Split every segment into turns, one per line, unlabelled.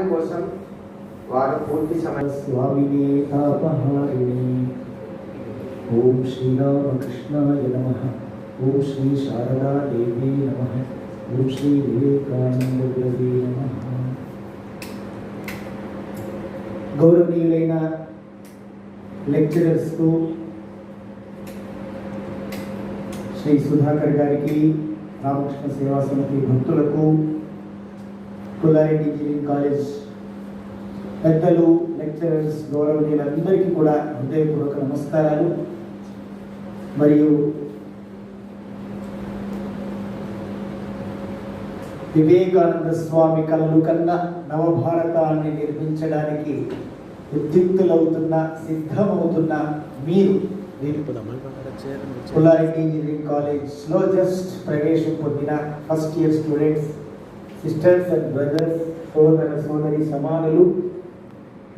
సహాయం కోసం వారు పూర్తి సమయం
తాపహారిణి ఓం శ్రీరామకృష్ణాయ నమ. ఓం శ్రీ శారదాదేవి నమ. ఓం శ్రీ వివేకానంద గురవే నమ. గౌరవనీయులైన లెక్చరర్స్కు శ్రీ సుధాకర్ గారికి రామకృష్ణ సేవా సమితి భక్తులకు కుల్లారెడ్డి ఇంజనీరింగ్ కాలేజ్ పెద్దలు లెక్చరర్స్ గౌరవనీయులందరికీ కూడా హృదయపూర్వక నమస్కారాలు. మరియు వివేకానంద స్వామి కలలు కన్నా నవభారతాన్ని నిర్మించడానికి ఉద్యుక్తులవుతున్న సిద్ధమవుతున్న మీరు పుల్లారెడ్డి ఇంజనీరింగ్ కాలేజ్లో జస్ట్ ప్రవేశం పొందిన first year students sisters and brothers సోదర సోదరి సమానులు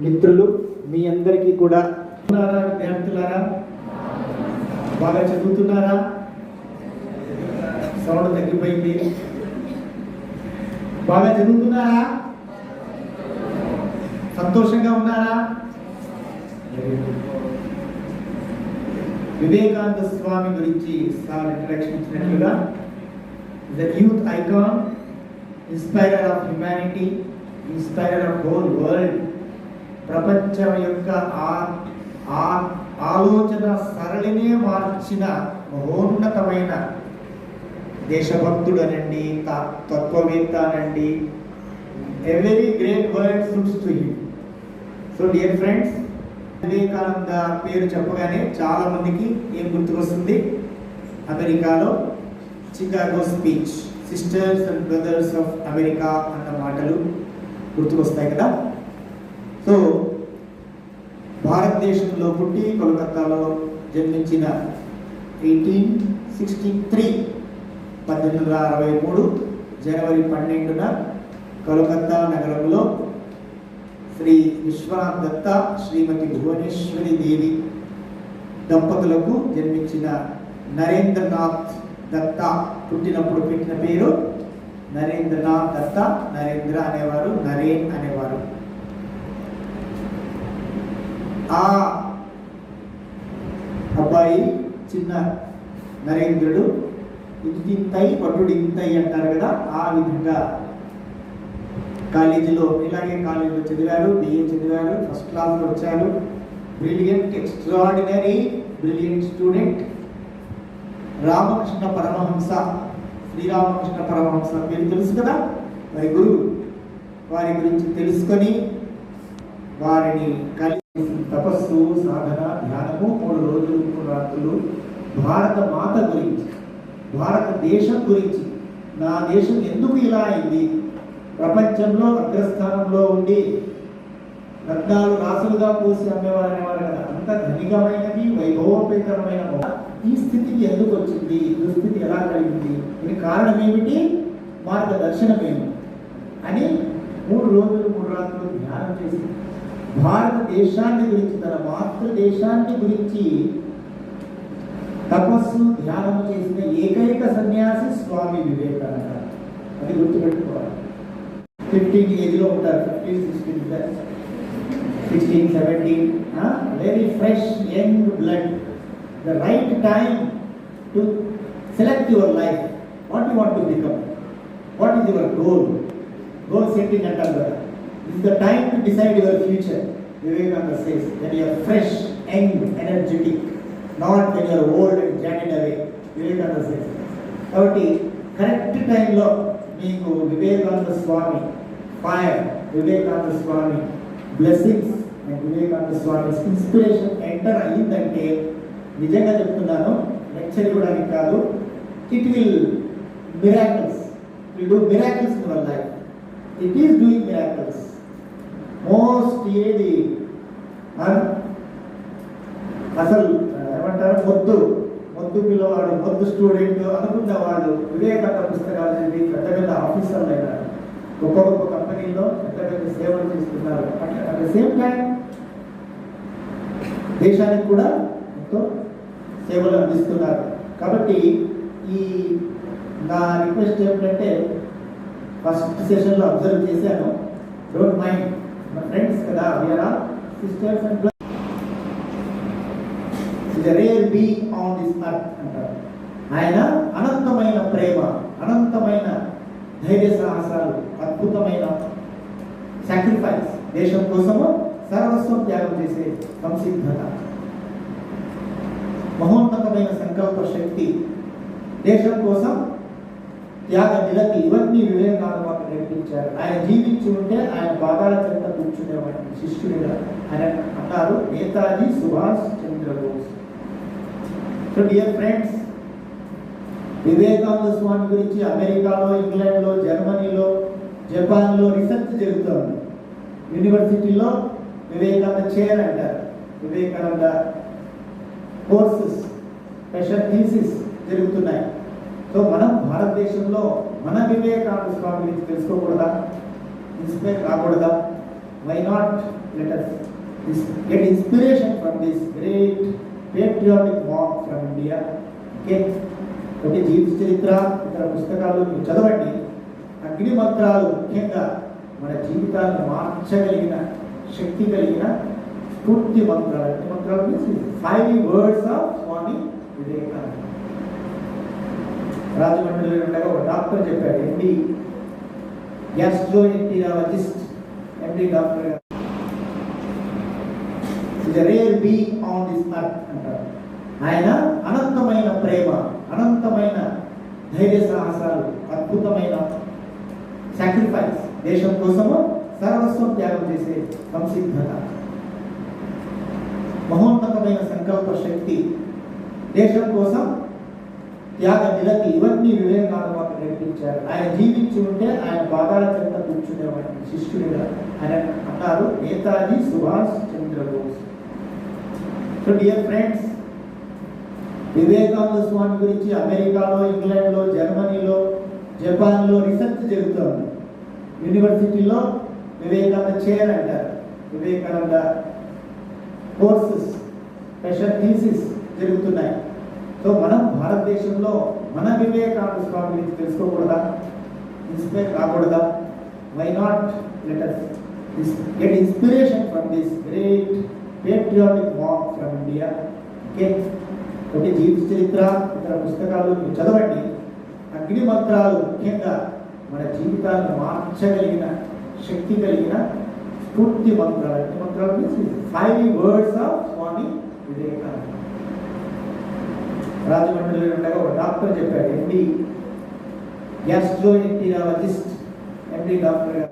మిత్రులు మీ అందరికీ కూడా. ఉన్నారా విద్యార్థులారా? బాగా చదువుతున్నారా? సౌండ్ తగ్గిపోయింది. బాగా చదువుతున్నారా? సంతోషంగా ఉన్నారా? వివేకానంద స్వామి గురించి సార్ ఇంట్రడక్షన్ ఇచ్చినట్లుగా the youth icon inspirer of humanity inspirer of whole world ప్రపంచం యొక్క ఆ- ఆలోచన సరళినే మార్చిన మహోన్నతమైన దేశభక్తుడు అనండి తత్వవేత్త అనండి. Every great word suits to him so dear friends Vivekananda పేరు చెప్పగానే చాలా మందికి ఏం గుర్తుకొస్తుంది? అమెరికాలో Chicago speech sisters and brothers of America అన్న మాటలు గుర్తుకొస్తాయి కదా? సో భారతదేశంలో పుట్టి కోల్కతాలో జన్మించిన ఎయిటీన్ సిక్స్టీ త్రీ పద్దెనిమిది వందల అరవై మూడు జనవరి పన్నెండున కలకత్తా నగరంలో శ్రీ విశ్వనాథ్ దత్త శ్రీమతి భువనేశ్వరి దేవి దంపతులకు జన్మించిన నరేంద్రనాథ్ దత్త పుట్టినప్పుడు పెట్టిన పేరు నరేంద్రనాథ్ దత్త నరేంద్ర అనేవారు నరేన్ అనేవారు. ఆ అబ్బాయి చిన్న నరేంద్రుడు ఇంతింతై పట్టుడు ఇంతై అంటారు కదా ఆ విధంగా కాలేజీలో ఇలాగే కాలేజీలో చదివారు బిఏ చదివారు ఫస్ట్ క్లాస్లో వచ్చారు. Brilliant extraordinary brilliant student Ramakrishna Paramahamsa Sri Ramakrishna Paramahamsa మీరు తెలుసు కదా? వారి గురువు వారి గురించి తెలుసుకొని వారిని కలిసి తపస్సు సాధన ధ్యానము మూడు రోజులు మూడు రాత్రులు భారత మాత గురించి భారతదేశం గురించి నా దేశం ఎందుకు ఇలా అయింది? ప్రపంచంలో అగ్రస్థానంలో ఉండి రత్నాలు రాసులుగా పోసి అమ్మేవారు అనేవారు కదా. అంత ధనికమైనది వైభవోపేతమైన ఈ స్థితికి ఎందుకు వచ్చింది? దుస్థితి ఎలా కలిగింది? దీనికి కారణం ఏమిటి? మార్గదర్శనమేమి? అని మూడు రోజులు మూడు రాత్రులు ధ్యానం చేసి భారతదేశాన్ని గురించి తన మాతృదేశాన్ని గురించి తపస్సు ధ్యానం చేసిన ఏకైక సన్యాసి స్వామి వివేకానంద. అది గుర్తుపెట్టుకోవాలి. ఫిఫ్టీన్ ఏజ్లో ఉంటారు. Fifteen sixteen sixteen seventeen very fresh young blood the right time to select your life what you want to become what is your goal goal setting అంటారు కదా is the time to decide your future Vivekananda says when your fresh young energetic not when your old and jaded away Vivekananda says కాబట్టి correct టైంలో మీకు Vivekananda Swami fire Vivekananda Swami blessings and Vivekananda Swami inspiration enter అయ్యిందంటే నిజంగా చెప్తున్నాను lecture ఇవ్వడానికి కాదు it will miracles will do miracles in our life it is doing miracles most ఏది? అసలు ఏమంటారు? మొద్దు. మొద్దు పిల్లవాడు మొద్దు స్టూడెంట్ అనుకున్న వాళ్ళు వివేకానంద పుస్తకాలు పెద్ద పెద్ద ఆఫీసర్లు అయినారు. గొప్ప గొప్ప కంపెనీల్లో పెద్ద పెద్ద సేవలు చేస్తున్నారు అట్ ద సేమ్ టైం దేశానికి కూడా ఎంతో సేవలు అందిస్తున్నారు. కాబట్టి ఈ నా రిక్వెస్ట్ ఏమిటంటే ఫస్ట్ సెషన్లో అబ్జర్వ్ చేశాను. డోంట్ మైండ్ మన ఫ్రెండ్స్ కదా we are all sisters and is rare be on this earth అంటారు. ఆయన అనంతమైన ప్రేమ అనంతమైన ధైర్య సాహసాలు అద్భుతమైన సాక్రిఫైస్ దేశం కోసము సర్వస్వం త్యాగం చేసే సంసిద్ధత. మహోన్నతమైన సంకల్ప శక్తి దేశం కోసం త్యాగ నిలకి ఇవన్నీ వివేకానంద మాకు నేర్పించారు. ఆయన జీవించి ఉంటే ఆయన పాదాల చెంత కూర్చునేవాడిని శిష్యుడిగా ఆయన అన్నారు Netaji Subhash Chandra Bose. So dear friends Vivekananda Swami గురించి అమెరికాలో ఇంగ్లాండ్లో జర్మనీలో జపాన్లో రీసెర్చ్ జరుగుతోంది. యూనివర్సిటీలో వివేకానంద చైర్ అంటారు. వివేకానంద కోర్సెస్ స్పెషల్ థీసిస్ జరుగుతున్నాయి. సో మనం భారతదేశంలో మన వివేకానంద స్వామి గురించి తెలుసుకోకూడదా? Inspire కాకూడదా? Why not letters get inspiration from this great patriotic walk from India okay ఒకటి జీవిత చరిత్ర ఇతర పుస్తకాలు మీరు చదవండి. అగ్నిమంత్రాలు ముఖ్యంగా మన జీవితాన్ని మార్చగలిగిన శక్తి కలిగిన స్ఫూర్తి మంత్రాలు. మంత్రాలు means five words of Swami Vivekananda. రాజమండ్రిలో ఉండగా ఒక డాక్టర్ చెప్పాడు ఎండి గ్యాస్ట్రోఎంటీరాలజిస్ట్ ఎండి డాక్టర్ గారు. Is rare be on this earth అంటారు. ఆయన అనంతమైన ప్రేమ అనంతమైన ధైర్య సాహసాలు అద్భుతమైన సాక్రిఫైస్ దేశం కోసము సర్వస్వం త్యాగం చేసే సంసిద్ధత. మహోన్నతమైన సంకల్ప శక్తి దేశం కోసం త్యాగ నిలకి ఇవన్నీ వివేకానంద మాకు నేర్పించారు. ఆయన జీవించి ఉంటే ఆయన పాదాల చెంత కూర్చునేవాడిని శిష్యుడిగా ఆయన అన్నారు. Netaji Subhash Chandra Bose. So dear friends Vivekananda Swami గురించి అమెరికాలో ఇంగ్లాండ్లో జర్మనీలో జపాన్లో రీసెర్చ్ జరుగుతోంది. యూనివర్సిటీలో వివేకానంద చైర్ అంటారు. వివేకానంద కోర్సెస్ స్పెషల్ థీసిస్ జరుగుతున్నాయి. సో మనం భారతదేశంలో మన వివేకానంద స్వామి గురించి తెలుసుకోకూడదా? Inspire కాకూడదా? Why not letters get inspiration from this great patriotic walk from India okay ఒకటి జీవిత చరిత్ర ఇతర పుస్తకాలు మీరు చదవండి. అగ్నిమంత్రాలు ముఖ్యంగా మన జీవితాన్ని మార్చగలిగిన శక్తి కలిగిన స్ఫూర్తి మంత్రాలు. అగ్ని మంత్రాలు five words of Swami Vivekananda. రాజమండ్రిలో ఉండగా ఒక డాక్టర్ చెప్పాడు ఎండి గ్యాస్ట్రోఎంటీరాలజిస్ట్ ఎండి డాక్టర్